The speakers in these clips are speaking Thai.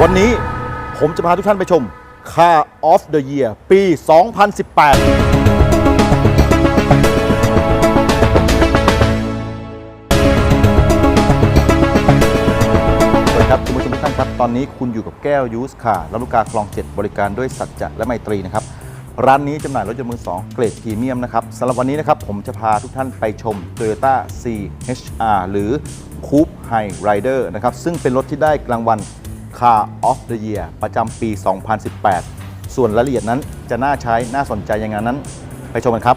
วันนี้ผมจะพาทุกท่านไปชม Car of the Year ปี 2018สวัสดีครับคุณผู้ชมทุกท่านครับ ตอนนี้คุณอยู่กับแก้วยูสคาร์ลำลูกกาคลอง7บริการด้วยสัจจะและไมตรีนะครับ ร้านนี้จำหน่ายรถยนต์มือ2เกรดพรีเมียมนะครับสำหรับวันนี้นะครับ ผมจะพาทุกท่านไปชม Toyota CHR หรือ Coupe High Rider นะครับ ซึ่งเป็นรถที่ได้รางวัล Car of the Year ประจำปี 2018 ส่วนรายละเอียดนั้นจะน่าใช้น่าสนใจยังไงนั้น ไปชมกันครับ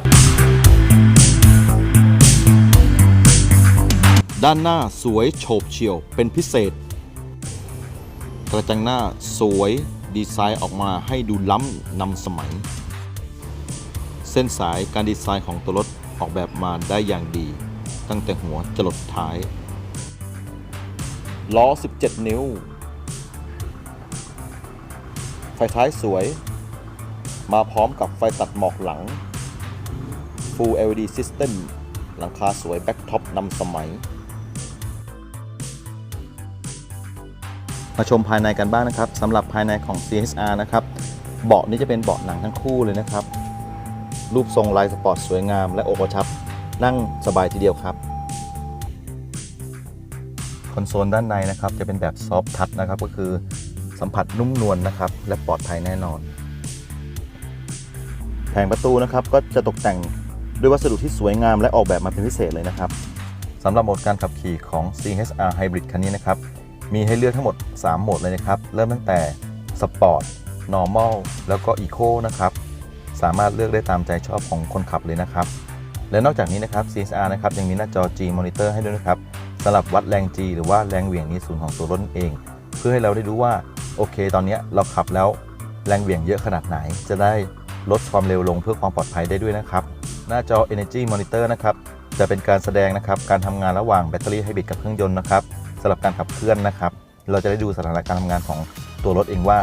ด้านหน้าสวยโฉบเฉี่ยวเป็นพิเศษ กระจังหน้าสวยดีไซน์ออกมาให้ดูล้ำนำสมัย เส้นสายการดีไซน์ของตัวรถออกแบบมาได้อย่างดี ตั้งแต่หัวจรดท้ายล้อ 17 นิ้ว ไฟท้ายสวย มาพร้อมกับไฟตัดหมอกหลัง Full LED System หลังคาสวยแบ็คท็อปนำสมัย มาชมภายในกันบ้างนะครับสำหรับภายในของ CHR นะครับ เบาะนี้จะเป็นเบาะหนังทั้งคู่เลยนะครับ รูปทรงลายสปอร์ตสวยงาม และโอกระชับ นั่งสบายทีเดียวครับคอนโซลด้านในนะครับจะเป็นแบบซอฟทัชนะครับก็คือ สัมผัสนุ่มนวลนะครับ และปลอดภัยแน่นอน แผงประตูนะครับก็จะตกแต่งด้วยวัสดุที่สวยงามและออกแบบมาเป็นพิเศษเลยนะครับสำหรับโหมดการขับขี่ของ CHR Hybrid คันนี้นะครับมีให้เลือกทั้งหมด 3 โหมดเลยนะครับ เริ่มตั้งแต่ Sport Normal แล้วก็ Eco นะครับสามารถเลือกได้ตามใจชอบของคนขับเลยนะครับ และนอกจากนี้นะครับ CSR นะครับยังมีหน้าจอ G Monitor ให้ด้วยนะครับสำหรับวัดแรง G หรือว่าแรงเหวี่ยงในศูนย์ของตัวรถเอง เพื่อให้เราได้รู้ว่า โอเค ตอนนี้เราขับแล้วแรงเหวี่ยงเยอะขนาดไหน จะได้ลดความเร็วลงเพื่อความปลอดภัยได้ด้วยนะครับ หน้าจอ Energy Monitor นะครับจะเป็นการแสดงนะครับการทำงานระหว่างแบตเตอรี่ไฮบริดกับเครื่องยนต์นะครับสำหรับการขับเคลื่อนนะครับ เราจะได้ดูสถานะการทำงานของตัวรถเองว่า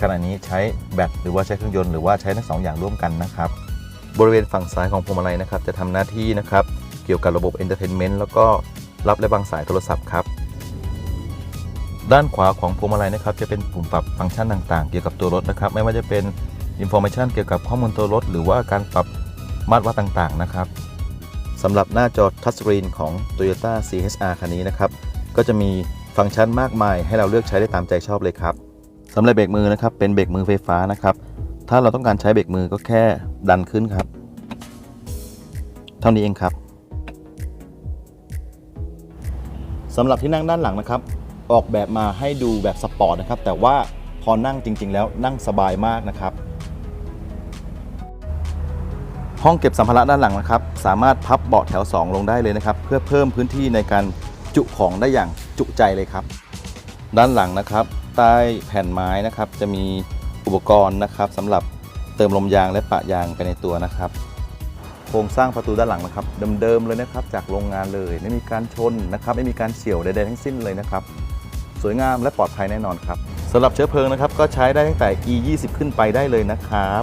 ขณะนี้ใช้แบตหรือว่าใช้เครื่องยนต์หรือว่าใช้ทั้งสองอย่างร่วมกันนะครับ บริเวณฝั่งซ้ายของพวงมาลัยนะครับ จะทำหน้าที่นะครับ เกี่ยวกับระบบ Entertainment แล้วก็รับและวางสายโทรศัพท์ครับ ด้านขวาของพวงมาลัยนะครับจะเป็นปุ่มปรับฟังก์ชันต่างๆ เกี่ยวกับตัวรถนะครับ ไม่ว่าจะเป็น Information เกี่ยวกับข้อมูลตัวรถ หรือว่าการปรับมาตรวัดต่างๆนะครับสำหรับหน้าจอทัชสกรีนของ Toyota CHR คันนี้นะครับ ก็จะมีฟังก์ชันมากมาย ให้เราเลือกใช้ได้ตามใจชอบเลยครับสำหรับเบรกมือนะครับเป็นเบรกมือไฟฟ้านะครับ ถ้าเราต้องการใช้เบรกมือก็แค่ดันขึ้นครับ เท่านี้เองครับสำหรับที่นั่งด้านหลังนะครับ ออกแบบมาให้ดูแบบสปอร์ตนะครับ แต่ว่าพอนั่งจริง ๆ แล้วนั่งสบายมากนะครับ ห้องเก็บสัมภาระด้านหลังนะครับ สามารถพับเบาะแถว 2 ลงได้เลยนะครับ เพื่อเพิ่มพื้นที่ในการจุของได้อย่างจุใจเลยครับ ด้านหลังนะครับ ใต้แผ่นไม้นะครับ จะมีอุปกรณ์นะครับสำหรับเติมลมยางและปะยางไปในตัวนะครับโครงสร้างประตูด้านหลังนะครับเดิมๆเลยนะครับจากโรงงานเลย ไม่มีการชนนะครับ ไม่มีการเฉี่ยวใดๆทั้งสิ้นเลยนะครับ สวยงามและปลอดภัยแน่นอนครับสำหรับเชื้อเพลิงนะครับก็ใช้ได้ตั้งแต่ E 20ขึ้นไปได้เลยนะครับ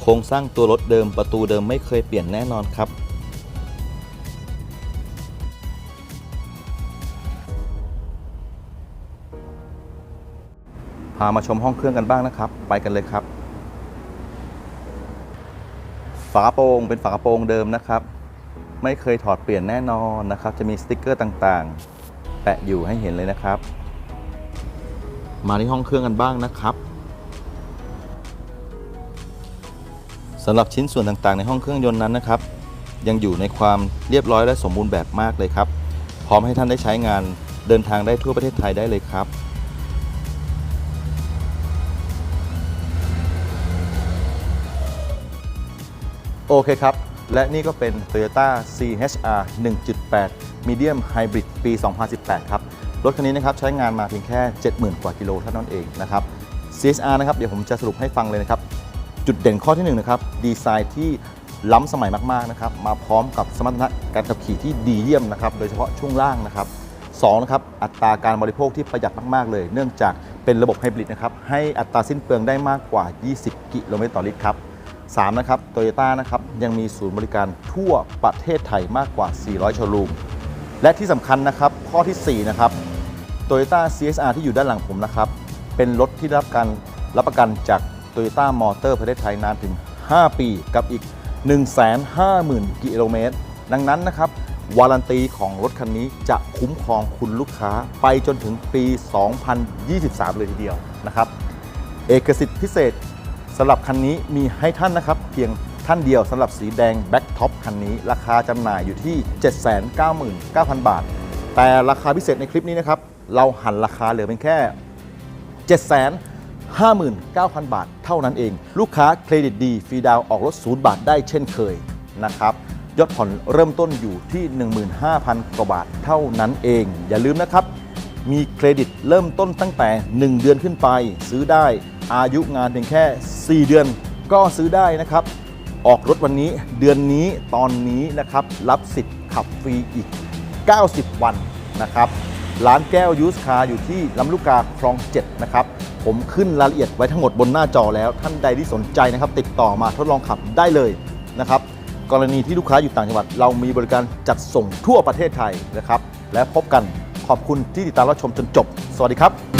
โครงสร้างตัวรถเดิมประตูเดิมไม่เคยเปลี่ยนแน่นอนครับ พามาชมห้องเครื่องกันบ้างนะครับ ไปกันเลยครับฝากระโปรงเป็นฝากระโปรงเดิมนะครับ ไม่เคยถอดเปลี่ยนแน่นอนนะครับ จะมีสติกเกอร์ต่างๆ แปะอยู่ให้เห็นเลยนะครับ มาที่ห้องเครื่องกันบ้างนะครับสำหรับชิ้นส่วนต่างๆ ในห้องเครื่องยนต์นั้นนะครับ ยังอยู่ในความเรียบร้อยและสมบูรณ์แบบมากเลยครับ พร้อมให้ท่านได้ใช้งานเดินทางได้ทั่วประเทศไทยได้เลยครับโอเคครับ และนี่ก็เป็น Toyota CHR 1.8 Medium Hybrid ปี 2018 ครับ รถคันนี้นะครับใช้งานมาเพียงแค่ 70,000 กว่ากิโลเท่านั้นเองนะครับ CHR นะครับเดี๋ยวผมจะสรุปให้ฟังเลยนะครับ จุดเด่นข้อที่1นะครับดีไซน์ที่ล้ำสมัยมากๆนะครับมาพร้อมกับสมรรถนะการขับขี่ที่ดีเยี่ยมนะครับโดยเฉพาะช่วงล่างนะครับสองนะครับอัตราการบริโภคที่ประหยัดมาก ๆ เลย เนื่องจากเป็นระบบไฮบริดนะครับให้อัตราสิ้นเปลืองได้มากกว่า 20 กิโลเมตรต่อลิตรครับ 3นะครับโตโยต้านะครับยังมีศูนย์บริการทั่วประเทศไทยมากกว่า 400 โชว์รูม และที่สำคัญนะครับข้อทีสี่4 นะครับ Toyota CSR ที่อยู่ด้านหลังผมนะครับ เป็นรถที่ได้รับการรับประกันจาก Toyota Motor ประเทศไทยนานถึง 5 ปีกับอีก 150,000 กิโลเมตร ดังนั้นนะครับวารันตีของรถคันนี้จะคุ้มครองคุณลูกค้าไปจนถึงปี 2023 เลยทีเดียวนะครับ เอกสิทธิ์พิเศษ สำหรับคันนี้มีให้ท่านนะครับ เพียงท่านเดียวสำหรับสีแดงแบ็กท็อปคันนี้ ราคาจำหน่ายอยู่ที่ 799,000 บาท แต่ราคาพิเศษในคลิปนี้นะครับ เราหันราคาเหลือเป็นแค่ 759,000 บาท เท่านั้นเอง ลูกค้าเครดิตดีฟรีดาวออกรถ 0 บาทได้เช่นเคยนะครับยอดผ่อนเริ่มต้นอยู่ที่ 15,000 กว่าบาทเท่านั้นเอง อย่าลืมนะครับ มีเครดิตเริ่มต้นตั้งแต่ 1 เดือนขึ้นไป ซื้อได้ อายุงานเพียงแค่ 4 เดือนก็ซื้อได้นะครับ ออกรถวันนี้เดือนนี้ตอนนี้นะครับ รับสิทธิ์ขับฟรีอีก 90 วันนะครับ ร้านแก้วยูสคาอยู่ที่ลำลูกกาคลอง 7 นะครับ ผมขึ้นรายละเอียดไว้ทั้งหมดบนหน้าจอแล้ว ท่านใดที่สนใจนะครับ ติดต่อมาทดลองขับได้เลยนะครับ กรณีที่ลูกค้าอยู่ต่างจังหวัด เรามีบริการจัดส่งทั่วประเทศไทยนะครับ และพบกันขอบคุณที่ติดตามรับชมจนจบ สวัสดีครับ